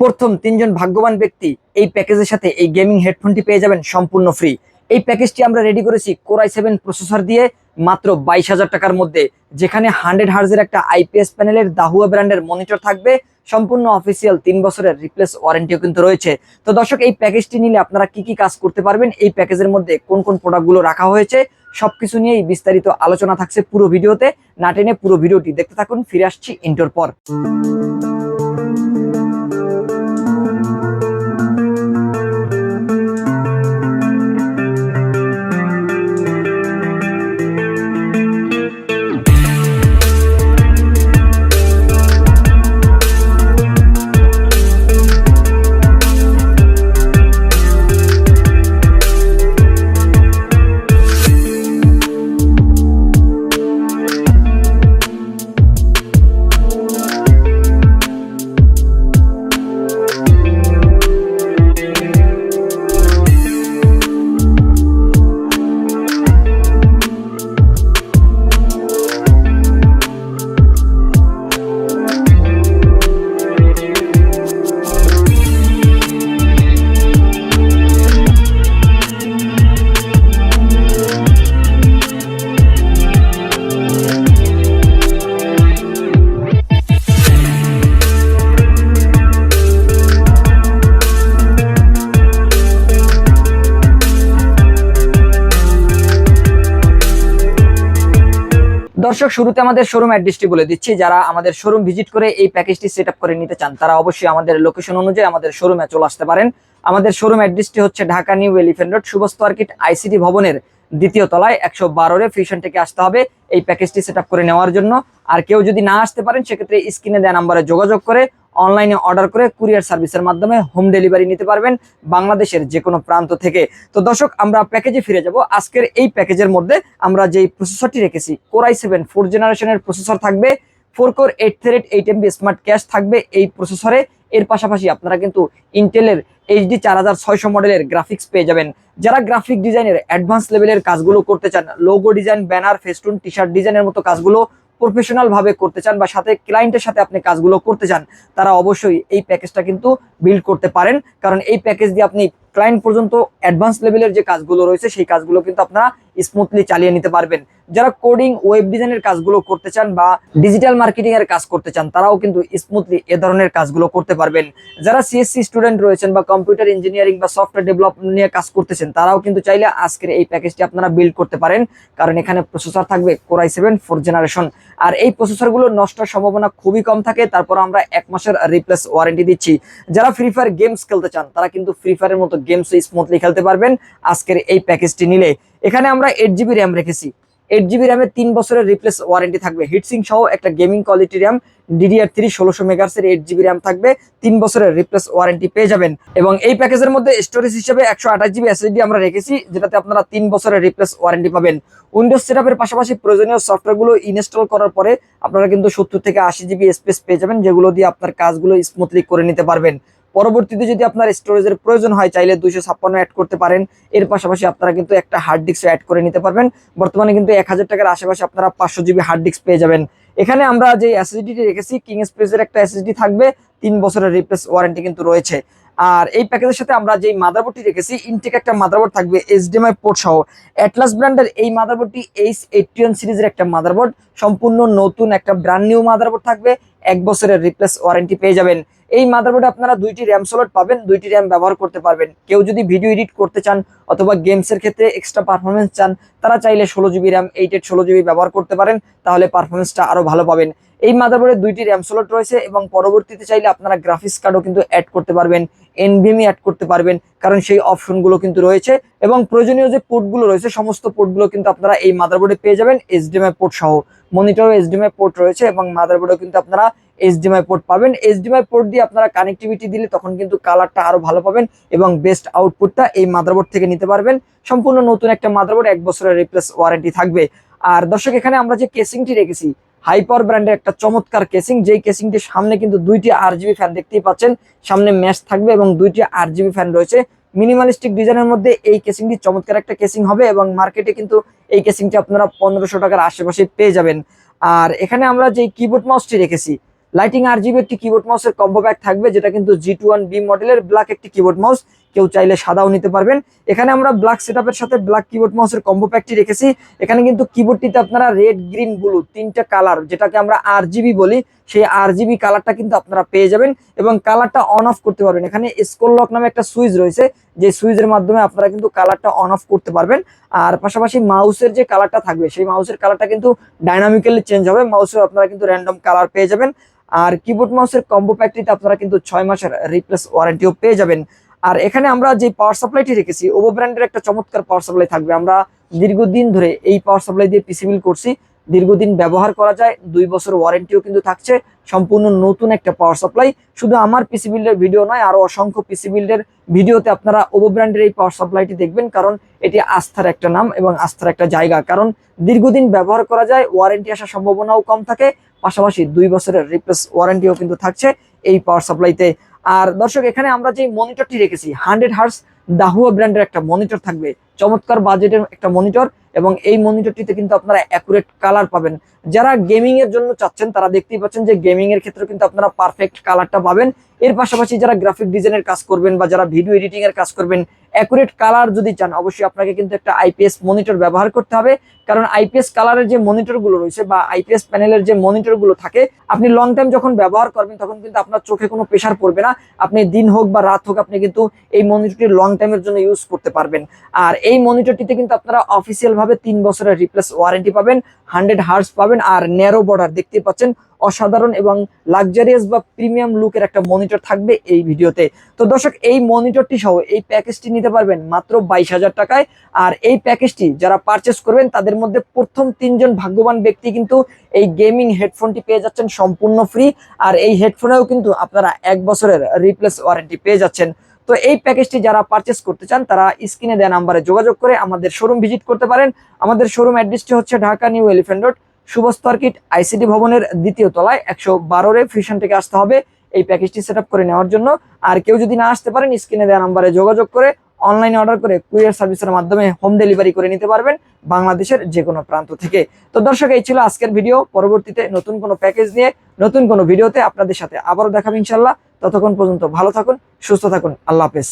প্রথম তিনজন ভাগ্যবান ব্যক্তি এই প্যাকেজের সাথে এই গেমিং হেডফোনটি পেয়ে যাবেন সম্পূর্ণ ফ্রি। এই প্যাকেজটি আমরা রেডি করেছি কোরাই সেভেন প্রসেসর দিয়ে মাত্র বাইশ হাজার টাকার মধ্যে, যেখানে হান্ড্রেড হার্জের একটা আইপিএস প্যানেলের দাহুয়া ব্র্যান্ডের মনিটর থাকবে। সম্পূর্ণ অফিসিয়াল তিন বছরের রিপ্লেস ওয়ারেন্টিও কিন্তু রয়েছে। তো দর্শক, এই প্যাকেজটি নিলে আপনারা কি কি কাজ করতে পারবেন? এই প্যাকেজের মধ্যে কোন কোন প্রোডাক্টগুলো রাখা হয়েছে? সবকিছু নিয়েই বিস্তারিত আলোচনা থাকছে পুরো ভিডিওতে। না টেনে পুরো ভিডিওটি দেখতে থাকুন। ফিরে আসছি ইন্টোর পর। দর্শক, শুরুতে আমাদের শোরুম অ্যাড্রেসটি বলে দিচ্ছি। যারা আমাদের শোরুম ভিজিট করে এই প্যাকেজটি সেট করে নিতে চান, তারা অবশ্যই আমাদের লোকেশন অনুযায়ী আমাদের শোরুমে চলে আসতে পারেন। আমাদের শোরুম অ্যাড্রেসটি হচ্ছে ঢাকা নিউ এলিফেন্ট রোড, সুবস্ত মার্কেট, আইসিটি ভবনের দ্বিতীয় তলায়, একশো বারোরে ফিউশন থেকে আসতে হবে এই প্যাকেজটি সেট করে নেওয়ার জন্য। আর কেউ যদি না আসতে পারেন, সেক্ষেত্রে স্ক্রিনে দেওয়া নাম্বারে যোগাযোগ করে অনলাইনে অর্ডার করে কুরিয়ার সার্ভিসের মাধ্যমে হোম ডেলিভারি নিতে পারবেন বাংলাদেশের যে কোনো প্রান্ত থেকে। তো দর্শক, আমরা প্যাকেজে ফিরে যাব। আজকের এই প্যাকেজের মধ্যে আমরা যেই প্রসেসরটি রেখেছি কোরাই সেভেন ফোর জেনারেশনের প্রসেসর থাকবে। Four core eight thread eight MB smart cache থাকবে এই প্রসেসরে এর পাশাপাশি আপনারা কিন্তু ইন্টেলের এইচডি চার হাজার ছয়শো মডেলের গ্রাফিক্স পেয়ে যাবেন। যারা গ্রাফিক ডিজাইনের অ্যাডভান্স লেভেলের কাজগুলো করতে চান logo design banner festoon T shirt ডিজাইনের মতো কাজগুলো প্রফেশনাল ভাবে করতে চান বা সাথে ক্লায়েন্টের সাথে আপনি কাজগুলো করতে চান, তারা অবশ্যই এই প্যাকেজটা কিন্তু বিল্ড করতে পারেন। কারণ এই প্যাকেজ দিয়ে আপনি ক্লায়েন্ট পর্যন্ত অ্যাডভান্স লেভেলের যে কাজগুলো রয়েছে, সেই কাজগুলো কিন্তু আপনারা স্মুথলি চালিয়ে নিতে পারবেন। যারা কোডিং ওয়েব ডিজাইনের কাজগুলো করতে চান বা ডিজিটাল মার্কেটিং এর কাজ করতে চান, তারাও কিন্তু স্মুথলি এ ধরনের কাজগুলো করতে পারবেন। যারা সিএসসি স্টুডেন্ট রয়েছেন বা কম্পিউটার ইঞ্জিনিয়ারিং বা সফটওয়্যার ডেভেলপমেন্ট নিয়ে কাজ করতেছেন, তারাও কিন্তু চাইলে আজকের এই প্যাকেজটি আপনারা বিল্ড করতে পারেন, কারণ এখানে প্রসেসর থাকবে core i seven four generation আর এই প্রসেসরগুলো নষ্টের সম্ভাবনা খুবই কম থাকে তারপর আমরা এক মাসের রিপ্লেস ওয়ারেন্টি দিচ্ছি। যারা ফ্রি ফায়ার গেমস খেলতে চান, তারা কিন্তু ফ্রি ফায়ারের মতো গেমস স্মুথলি খেলতে পারবেন। আজকের এই প্যাকেজটি নিলে। এখানে আমরা এইট জিবি র্যাম রেখেছি। এইট জিবি র্যামের তিন বছরের রিপ্লেস ওয়ারেন্টি থাকবে। হিটসিং সহ একটা gaming quality RAM DDR three ষোলোশো মেগার্সের এইট জিবি র্যাম থাকবে। তিন বছরের রিপ্লেস ওয়ারেন্টি পেয়ে যাবেন। এবং এই প্যাকেজের মধ্যে স্টোরেজ হিসেবে একশো আঠাশ জিবি এসএসডি আমরা রেখেছি, যেটাতে আপনারা তিন বছরের রিপ্লেস ওয়ারেন্টি পাবেন। উইন্ডোজ সেটআপের পাশাপাশি প্রয়োজনীয় সফটওয়্যারগুলো ইনস্টল করার পরে আপনারা কিন্তু সত্তর থেকে আশি জিবি স্পেস পেয়ে যাবেন, যেগুলো দিয়ে আপনার কাজগুলো স্মুথলি করে নিতে পারবেন। পরবর্তীতে যদি আপনার স্টোরেজের প্রয়োজন হয়, চাইলে দুইশো ছাপ্পান্ন অ্যাড করতে পারেন। এর পাশাপাশি আপনারা কিন্তু একটা হার্ড ডিস্ক অ্যাড করে নিতে পারবেন। বর্তমানে কিন্তু এক হাজার টাকার আশেপাশে আপনারা পাঁচশো জিবি হার্ড ডিস্ক পেয়ে যাবেন। এখানে আমরা যে এসএসডিটি রেখেছি কিং স্পেসের একটা এসএসডি থাকবে। তিন বছরের রিপ্লেস ওয়ারেন্টি কিন্তু রয়েছে। আর এই প্যাকেজের সাথে আমরা যেই মাদারবোর্ডটি রেখেছি ইনটেক একটা মাদারবোর্ড থাকবে এইচডিএমআই পোর্ট সহ। অ্যাটলাস ব্র্যান্ডের এই মাদারবোর্ডটি এইচ এইটিয়ন সিরিজের একটা মাদারবোর্ড সম্পূর্ণ নতুন একটা ব্র্যান্ড নিউ মাদারবোর্ড থাকবে। এক বছরের রিপ্লেস ওয়ারেন্টি পেয়ে যাবেন। এই মাদারবোর্ডে আপনারা দুইটি র্যাম স্লট পাবেন, দুইটি র্যাম ব্যবহার করতে পারবেন। কেউ যদি ভিডিও এডিট করতে চান অথবা গেমসের ক্ষেত্রে এক্সট্রা পারফরমেন্স চান, তারা চাইলে ষোলো জিবি র্যাম এইট ষোলো জিবি ব্যবহার করতে পারেন, তাহলে পারফরমেন্সটা আরও ভালো পাবেন। এই মাদারবোর্ডে দুইটি র্যাম স্লট রয়েছে এবং পরবর্তীতে চাইলে আপনারা গ্রাফিক্স কার্ডও কিন্তু অ্যাড করতে পারবেন এনভিএমই অ্যাড করতে পারবেন, কারণ সেই অপশনগুলো কিন্তু রয়েছে এবং প্রয়োজনীয় যে পোর্টগুলো রয়েছে, সমস্ত পোর্টগুলো কিন্তু আপনারা এই মাদারবোর্ডে পেয়ে যাবেন এইচডিএমআই পোর্ট সহ। মনিটরও এইচডিএমআই পোর্ট রয়েছে এবং মাদারবোর্ডেও কিন্তু আপনারা এইচডিএমআই পোর্ট পাবেন। এইচডিএমআই পোর্ট দিয়ে আপনারা কানেক্টিভিটি দিলে তখন কিন্তু কালারটা আরও ভালো পাবেন এবং বেস্ট আউটপুটটা এই মাদারবোর্ড থেকে নিতে পারবেন। সম্পূর্ণ নতুন একটা মাদারবোর্ড এক বছরের রিপ্লেস ওয়ারেন্টি থাকবে। আর দর্শক, এখানে আমরা যে কেসিংটি রেখেছি হাইপার ব্র্যান্ডের একটা চমৎকার কেসিং যেই কেসিংটির সামনে কিন্তু দুইটি আর জিবি ফ্যান দেখতেই পাচ্ছেন। সামনে ম্যাশ থাকবে এবং দুইটি আর জিবি ফ্যান রয়েছে। মিনিমালিস্টিক ডিজাইনের মধ্যে এই কেসিংটি চমৎকার একটা কেসিং হবে এবং মার্কেটে কিন্তু এই কেসিংটি আপনারা পনেরোশো টাকার আশেপাশে পেয়ে যাবেন। আর এখানে আমরা যে কিবোর্ড মাউসটি রেখেছি লাইটিং আর জিবি একটি কিবোর্ড মাউসের কম্বো প্যাক থাকবে, যেটা কিন্তু জি টু ওয়ান বি মডেলের ব্ল্যাক একটি কিবোর্ড মাউস কেউ চাইলে সাদাও নিতে পারবেন। এখানে আমরা ব্ল্যাক সেটআপের সাথে ব্ল্যাক কিবোর্ড মাউসের কম্বো প্যাকটি রেখেছি। এখানে কিন্তু কিবোর্ডটিতে আপনারা রেড গ্রিন ব্লু তিনটা কালার যেটাকে আমরা আর বলি, সেই আর কালারটা কিন্তু আপনারা পেয়ে যাবেন এবং কালারটা অন অফ করতে পারবেন। এখানে স্কোল লক নামে একটা সুইচ রয়েছে, যে সুইচের মাধ্যমে আপনারা কিন্তু কালারটা অন অফ করতে পারবেন। আর পাশাপাশি মাউসের যে কালারটা থাকবে, সেই মাউসের কালারটা কিন্তু ডাইনামিক্যালি চেঞ্জ হবে। মাউসের আপনারা কিন্তু র্যান্ডম কালার পেয়ে যাবেন। আর কিবোর্ড মাউসের কম্বো প্যাকটিতে আপনারা কিন্তু ছয় মাসের রিপ্লেস ওয়ারেন্টিও পেয়ে যাবেন। আর এখানে আমরা যে পাওয়ার সাপ্লাইটি রেখেছি ওভো ব্র্যান্ডের একটা চমৎকার পাওয়ার সাপ্লাই থাকবে। আমরা দীর্ঘদিন ধরে এই পাওয়ার সাপ্লাই দিয়ে পিসিবিল করছি। দীর্ঘদিন ব্যবহার করা যায়, দুই বছর ওয়ারেন্টিও কিন্তু থাকছে, সম্পূর্ণ নতুন একটা পাওয়ার সাপ্লাই শুধু আমার পিসি বিল্ডের ভিডিও নয়, আরও অসংখ্য পিসি বিল্ডের ভিডিওতে আপনারা ওভো ব্র্যান্ডের এই পাওয়ার সাপ্লাইটি দেখবেন, কারণ এটি আস্থার একটা নাম এবং আস্থার একটা জায়গা। কারণ দীর্ঘদিন ব্যবহার করা যায় ওয়ারেন্টি আসার সম্ভাবনাও কম থাকে, পাশাপাশি দুই বছরের রিপ্লেস ওয়ারেন্টিও কিন্তু থাকছে এই পাওয়ার সাপ্লাইতে আর দর্শক, এখানে আমরা যে মনিটরটি রেখেছি হান্ড্রেড হার্স দাহুয়া ব্র্যান্ডের একটা মনিটর থাকবে, চমৎকার বাজেটের একটা মনিটর এবং এই মনিটরটিতে কিন্তু আপনারা অ্যাকুরেট কালার পাবেন। যারা গেমিং এর জন্য চাচ্ছেন, তারা দেখতেই পাচ্ছেন যে গেমিং এর ক্ষেত্রে কিন্তু আপনারা পারফেক্ট কালারটা পাবেন। এর পাশাপাশি যারা গ্রাফিক ডিজাইনের কাজ করবেন বা যারা ভিডিও এডিটিং এর কাজ করবেন অ্যাকুরেট কালার যদি চান, অবশ্যই আপনাকে কিন্তু একটা আইপিএস মনিটর ব্যবহার করতে হবে। কারণ আইপিএস কালারের যে মনিটরগুলো রয়েছে বা আইপিএস প্যানেলের যে মনিটরগুলো থাকে, আপনি লং টাইম যখন ব্যবহার করবেন, তখন কিন্তু আপনার চোখে কোনো প্রেশার পড়বে না। আপনি দিন হোক বা রাত হোক, আপনি কিন্তু এই মনিটরটি লং টাইমের জন্য ইউজ করতে পারবেন। আর এই মনিটরটিতে কিন্তু আপনারা অফিসিয়াল ভাবে তিন বছরের রিপ্লেস ওয়ারেন্টি পাবেন হান্ড্রেড হার্স পাবেন, আর ন্যারো বর্ডার দেখতে পাচ্ছেন। অসাধারণ এবং লাক্সারিয়াস বা প্রিমিয়াম লুকের একটা মনিটর থাকবে এই ভিডিওতে। তো দর্শক, এই মনিটরটি সহ এই প্যাকেজটি নিতে পারবেন মাত্র বাইশ হাজার টাকায়। আর এই প্যাকেজটি যারা পারচেস করবেন, তাদের মধ্যে প্রথম তিনজন ভাগ্যবান ব্যক্তি কিন্তু এই গেমিং হেডফোনটি পেয়ে যাচ্ছেন সম্পূর্ণ ফ্রি আর এই হেডফোনেও কিন্তু আপনারা এক বছরের রিপ্লেস ওয়ারেন্টি পেয়ে যাচ্ছেন। তো এই প্যাকেজটি যারা পারচেস করতে চান, তারা স্ক্রিনে দেওয়া নাম্বারে যোগাযোগ করে আমাদের শোরুম ভিজিট করতে পারেন। আমাদের শোরুম অ্যাড্রেসটি হচ্ছে ঢাকা নিউ এলিফেন্ট রোড সুবস্ত অর্কিড আইসিডি ভবনের দ্বিতীয় তলায় একশো বারোরে ফিশন থেকে আসতে হবে। এই প্যাকেজটি সেট করে নেওয়ার জন্য। আর কেউ যদি না আসতে পারেন স্ক্রিনে দেওয়া নাম্বারে যোগাযোগ করে অনলাইনে অর্ডার করে কুরিয়ার সার্ভিসের মাধ্যমে হোম ডেলিভারি করে নিতে পারবেন বাংলাদেশের যে কোনো প্রান্ত থেকে। তো দর্শক, এই ছিল আজকের ভিডিও পরবর্তীতে নতুন কোনো প্যাকেজ নিয়ে, নতুন কোনো ভিডিওতে আপনাদের সাথে আবারও দেখাবো ইনশাল্লাহ ততক্ষণ পর্যন্ত ভালো থাকুন, সুস্থ থাকুন। আল্লাহ হাফেজ।